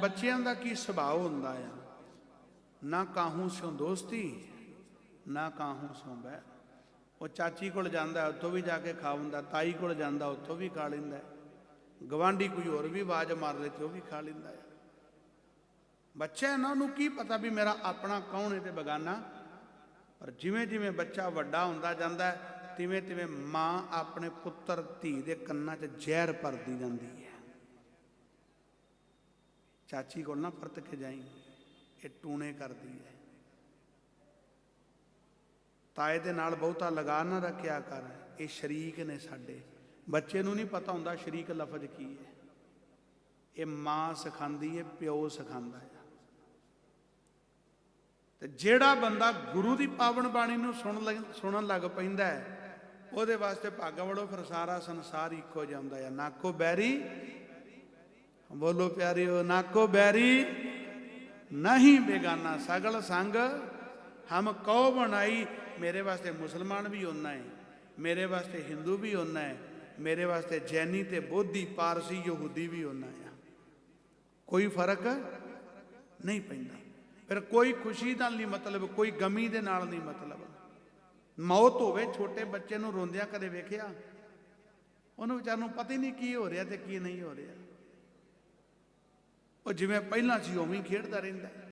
ਬੱਚਿਆਂ ਦਾ ਕੀ ਸੁਭਾਅ ਹੁੰਦਾ ਆ? ਨਾ ਕਾਹੂ ਸਿਉ ਦੋਸਤੀ, ਨਾ ਕਾਹੂ ਸਿਉ ਬੈ ਉਹ ਚਾਚੀ ਕੋਲ ਜਾਂਦਾ, ਉੱਥੋਂ ਵੀ ਜਾ ਕੇ ਖਾ ਖਾਉਂਦਾ ਤਾਈ ਕੋਲ ਜਾਂਦਾ, ਉੱਥੋਂ ਵੀ ਖਾ ਲੈਂਦਾ ਗਵਾਂਢੀ ਕੋਈ ਹੋਰ ਵੀ ਆਵਾਜ਼ ਮਾਰ ਲੇ ਤੇ ਉਹ ਵੀ ਖਾ ਲੈਂਦਾ ਹੈ। ਬੱਚਾ ਨਾ, ਉਹਨੂੰ ਕੀ ਪਤਾ ਵੀ ਮੇਰਾ ਆਪਣਾ ਕੌਣ ਹੈ ਤੇ ਬਗਾਨਾ? ਪਰ ਜਿਵੇਂ ਜਿਵੇਂ ਬੱਚਾ ਵੱਡਾ ਹੁੰਦਾ ਜਾਂਦਾ ਤਿਵੇਂ ਤਿਵੇਂ ਮਾਂ ਆਪਣੇ ਪੁੱਤਰ ਧੀ ਦੇ ਕੰਨਾਂ 'ਚ ਜ਼ਹਿਰ ਭਰਦੀ ਜਾਂਦੀ ਹੈ। ਚਾਚੀ ਕੋਲ ਨਾ ਪਰਤ ਕੇ ਜਾਈ, ਇਹ ਟੂਣੇ ਕਰਦੀ ਹੈ ਤਾਏ ਦੇ ਨਾਲ ਬਹੁਤਾ ਲਗਾ ਨਾ ਰੱਖਿਆ ਕਰ, ਇਹ ਸ਼ਰੀਕ ਨੇ ਸਾਡੇ। ਬੱਚੇ ਨੂੰ ਨਹੀਂ ਪਤਾ ਹੁੰਦਾ ਸ਼ਰੀਕ ਲਫ਼ਜ਼ ਕੀ ਹੈ ਇਹ ਮਾਂ ਸਿਖਾਉਂਦੀ ਹੈ ਪਿਓ ਸਿਖਾਉਂਦਾ ਹੈ ਤੇ ਜਿਹੜਾ ਬੰਦਾ ਗੁਰੂ ਦੀ ਪਾਵਨ ਬਾਣੀ ਨੂੰ ਸੁਣ ਲੱਗ- ਸੁਣਨ ਲੱਗ ਪੈਂਦਾ ਹੈ ਉਹਦੇ ਵਾਸਤੇ ਭਾਗਾ ਵੜੋ ਫਿਰ ਸਾਰਾ ਸੰਸਾਰ ਇੱਕੋ ਜਾਂਦਾ ਹੈ ਨਾ ਕੋ ਬੈਰੀ ਬੋਲੋ ਪਿਆਰਿਓ ਨਾਕੋ ਬੈਰੀ, ਨਹੀਂ ਬੇਗਾਨਾ। ਸਗਲ ਸੰਗ ਹਮ ਕਉ ਬਣਾਈ। ਮੇਰੇ ਵਾਸਤੇ ਮੁਸਲਮਾਨ ਵੀ ਓਨਾ ਹੈ ਮੇਰੇ ਵਾਸਤੇ ਹਿੰਦੂ ਵੀ ਓਨਾ ਹੈ ਮੇਰੇ ਵਾਸਤੇ ਜੈਨੀ ਤੇ ਬੋਧੀ, ਪਾਰਸੀ, ਯਹੂਦੀ ਵੀ ਓਨਾ ਹੈ ਕੋਈ ਫ਼ਰਕ ਨਹੀਂ ਪੈਂਦਾ। ਫਿਰ ਕੋਈ ਖੁਸ਼ੀ ਨਾਲ ਨਹੀਂ ਮਤਲਬ, ਕੋਈ ਗਮੀ ਦੇ ਨਾਲ ਨਹੀਂ ਮਤਲਬ। ਮੌਤ ਹੋਵੇ, ਛੋਟੇ ਬੱਚੇ ਨੂੰ ਰੋਂਦਿਆਂ ਕਦੇ ਵੇਖਿਆ? ਉਹਨੂੰ ਵਿਚਾਰ ਨੂੰ ਪਤਾ ਹੀ ਨਹੀਂ ਕੀ ਹੋ ਰਿਹਾ ਤੇ ਕੀ ਨਹੀਂ ਹੋ ਰਿਹਾ। ਉਹ ਜਿਵੇਂ ਪਹਿਲਾਂ ਸੀ ਉਵੇਂ ਹੀ ਖੇਡਦਾ ਰਹਿੰਦਾ